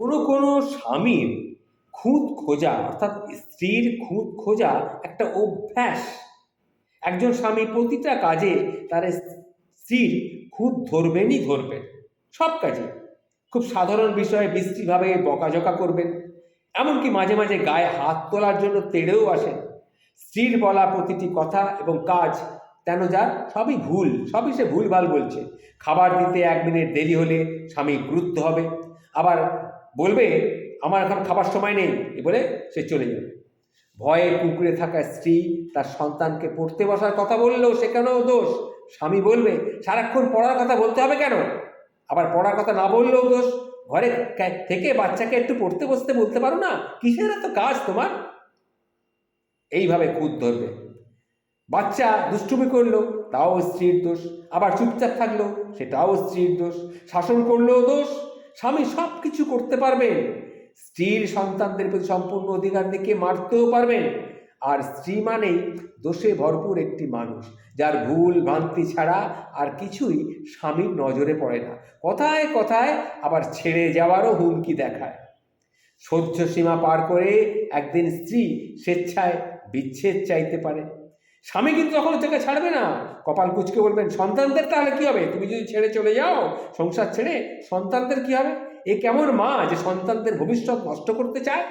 কোনো কোনো স্বামীর খুঁত খোঁজা, অর্থাৎ স্ত্রীর খুঁত খোঁজা একটা অভ্যাস। একজন স্বামী প্রতিটা কাজে তার স্ত্রীর খুঁত ধরবেনই ধরবেন, সব কাজে। খুব সাধারণ বিষয়ে বিশ্রীভাবে বকাঝকা করবেন, এমনকি মাঝে মাঝে গায়ে হাত তোলার জন্য তেড়েও আসেন। স্ত্রীর বলা প্রতিটি কথা এবং কাজ তেন যার সবই ভুল, সবই সে ভুলভাল বলছে। খাবার দিতে এক মিনিট দেরি হলে স্বামী গুরুত্ব হবে, আবার বলবে, আমার এখন খাবার সময় নেই। এ বলে সে চলে যাবে ভয়ে কুকুরে থাকা স্ত্রী তার সন্তানকে পড়তে বসার কথা বললেও সে সেখানেও দোষ? স্বামী বলবে, সারাক্ষণ পড়ার কথা বলতে হবে কেন? আবার পড়ার কথা না বললেও দোষ। ঘরে থেকে বাচ্চাকে একটু পড়তে বসতে বলতে পারো না? কিসের এত কাজ তোমার? এইভাবে খুদ ধরবে। বাচ্চা দুষ্টুমি করল, তাও স্ত্রীর দোষ। আবার চুপচাপ থাকল, সেটাও স্ত্রীর দোষ। শাসন করলেও দোষ। স্বামী সব কিছু করতে পারবেন। স্ত্রীর সন্তানদের প্রতি সম্পূর্ণ অধিকার দেখিয়ে মারতেও পারবেন। আর স্ত্রী মানেই দোষে ভরপুর একটি মানুষ, যার ভুল ভ্রান্তি ছাড়া আর কিছুই স্বামীর নজরে পড়ে না। কথায় কথায় আবার ছেড়ে যাওয়ারও হুমকি দেখায়। সহ্য সীমা পার করে একদিন স্ত্রী স্বেচ্ছায় বিচ্ছেদ চাইতে পারে। স্বামী কিন্তু তখন থেকে ছাড়বে না। কপাল কুচকে বলবেন, সন্তানদের তাহলে কি হবে? তুমি যদি ছেড়ে চলে যাও, সংসার ছেড়ে, সন্তানদের কি হবে? এ কেমন মা যে সন্তানদের ভবিষ্যৎ নষ্ট করতে চায়?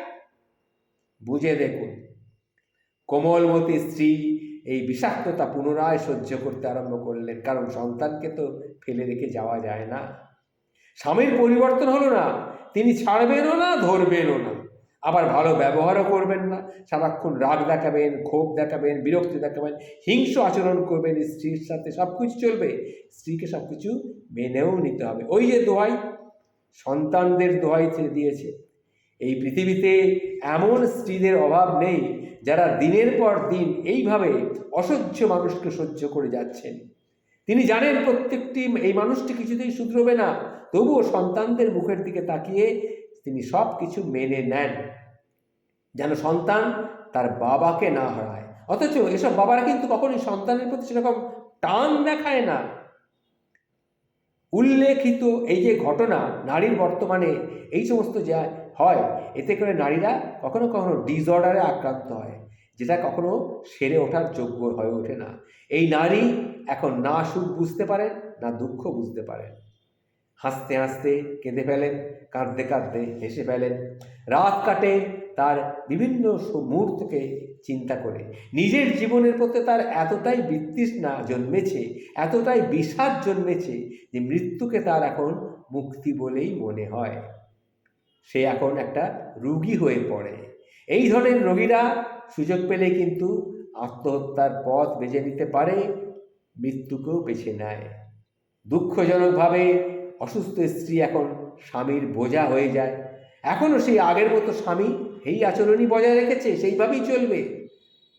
বুঝে দেখুন, কোমলমতী স্ত্রী এই বিষাক্ততা পুনরায় সহ্য করতে আরম্ভ করলেন, কারণ সন্তানকে তো ফেলে রেখে যাওয়া যায় না। স্বামীর পরিবর্তন হলো না, তিনি ছাড়বেনও না, ধরবেনও না। আবার ভালো ব্যবহারও করবেন না। সারাক্ষণ রাগ দেখাবেন, ক্ষোভ দেখাবেন, বিরক্তি দেখাবেন হিংস আচরণ করবেন স্ত্রীর সাথে সব কিছু চলবে। স্ত্রীকে সব কিছু মেনেও নিতে হবে। ওই যে দোহাই, সন্তানদের দোহাই ছেড়ে দিয়েছে। এই পৃথিবীতে এমন স্ত্রীদের অভাব নেই যারা দিনের পর দিন এইভাবে অসহ্য মানুষকে সহ্য করে যাচ্ছেন। তিনি জানেন প্রত্যেকটি এই মানুষটি কিছুতেই শুধরবে না, তবুও সন্তানদের মুখের দিকে তাকিয়ে তিনি সব কিছু মেনে নেন। যেন সন্তান তার বাবাকে না হারায়। অথচ এসব বাবারা কিন্তু কখনোই সন্তানের প্রতি সেরকম টান দেখায় না। উল্লেখিত এই যে ঘটনা, নারীর বর্তমানে এই সমস্ত যা হয়, এতে করে নারীরা কখনো কখনো ডিসঅর্ডারে আক্রান্ত হয়, যেটা কখনো সেরে ওঠার যোগ্য হয়ে ওঠে না। এই নারী এখন না সুখ বুঝতে পারেন, না দুঃখ বুঝতে পারেন। হাসতে হাসতে কেঁদে ফেলেন, কাঁদতে কাঁদতে হেসে ফেলেন। রাত কাটে তার বিভিন্ন মুহূর্তকে চিন্তা করে। নিজের জীবনের প্রতি তার এতটাই বিতৃষ্ণা জন্মেছে, এতটাই বিষাদ জন্মেছে যে মৃত্যুকে তার এখন মুক্তি বলেই মনে হয়। সে এখন একটা রুগী হয়ে পড়ে। এই ধরনের রোগীরা সুযোগ পেলে কিন্তু আত্মহত্যার পথ বেছে নিতে পারে, মৃত্যুকেও বেছে নেয়। দুঃখজনকভাবে অসুস্থ স্ত্রী এখন স্বামীর বোঝা হয়ে যায়। এখনও সেই আগের মতো স্বামী এই আচরণই বজায় রেখেছে, সেইভাবেই চলবে।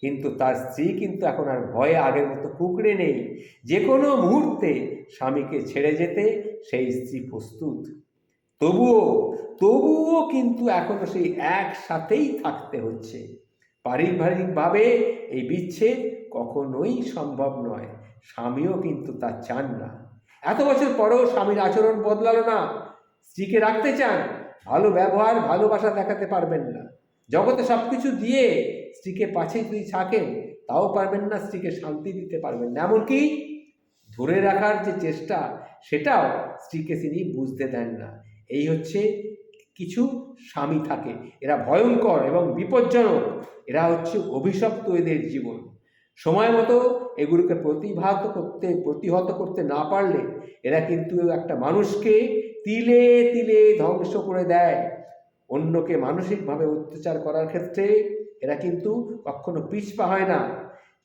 কিন্তু তার স্ত্রী কিন্তু এখন আর ভয়ে আগের মতো কুকড়ে নেই। যে কোনো মুহূর্তে স্বামীকে ছেড়ে যেতে সেই স্ত্রী প্রস্তুত। তবুও তবুও কিন্তু এখনও সেই একসাথেই থাকতে হচ্ছে। পারিবারিকভাবে এই বিচ্ছেদ কখনোই সম্ভব নয়। স্বামীও কিন্তু তা চান না। এত বছর পরেও স্বামীর আচরণ বদলালো না। স্ত্রীকে রাখতে চান, ভালো ব্যবহার, ভালোবাসা দেখাতে পারবেন না। জগতে সব কিছু দিয়ে স্ত্রীকে পাছে যদি থাকেন, তাও পারবেন না স্ত্রীকে শান্তি দিতে পারবেন না। এমনকি ধরে রাখার যে চেষ্টা, সেটাও স্ত্রীকে তিনি বুঝতে দেন না। এই হচ্ছে কিছু স্বামী থাকে, এরা ভয়ঙ্কর এবং বিপজ্জনক। এরা হচ্ছে অভিশপ্ত এদের জীবন। সময় মতো এগুলোকে প্রতিভাত করতে, প্রতিহত করতে না পারলে এরা কিন্তু একটা মানুষকে তিলে তিলে ধ্বংস করে দেয়। অন্যকে মানসিকভাবে অত্যাচার করার ক্ষেত্রে এরা কিন্তু কখনো পিছপা হয় না।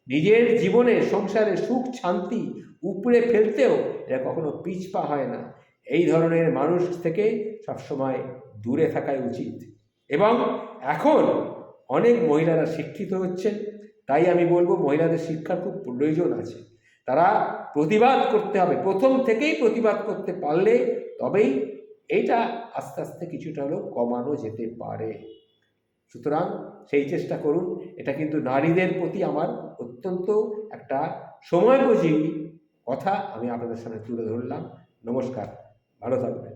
নিজের জীবনে সংসারে সুখ, শান্তি উপড়ে ফেলতেও এরা কখনো পিছপা হয় না। এই ধরনের মানুষ থেকে সবসময় দূরে থাকাই উচিত। এবং এখন অনেক মহিলারা শিক্ষিত হচ্ছেন। তাই আমি বলব মহিলাদের শিক্ষার খুব প্রয়োজন আছে। তারা প্রতিবাদ করতে হবে। প্রথম থেকেই প্রতিবাদ করতে পারলে তবেই এইটা আস্তে আস্তে কিছুটা হলেও কমানো যেতে পারে। সুতরাং সেই চেষ্টা করুন। এটা কিন্তু নারীদের প্রতি আমার অত্যন্ত একটা সময়োপযোগী কথা আমি আপনাদের সামনে তুলে ধরলাম। নমস্কার। ভালো থাকবেন।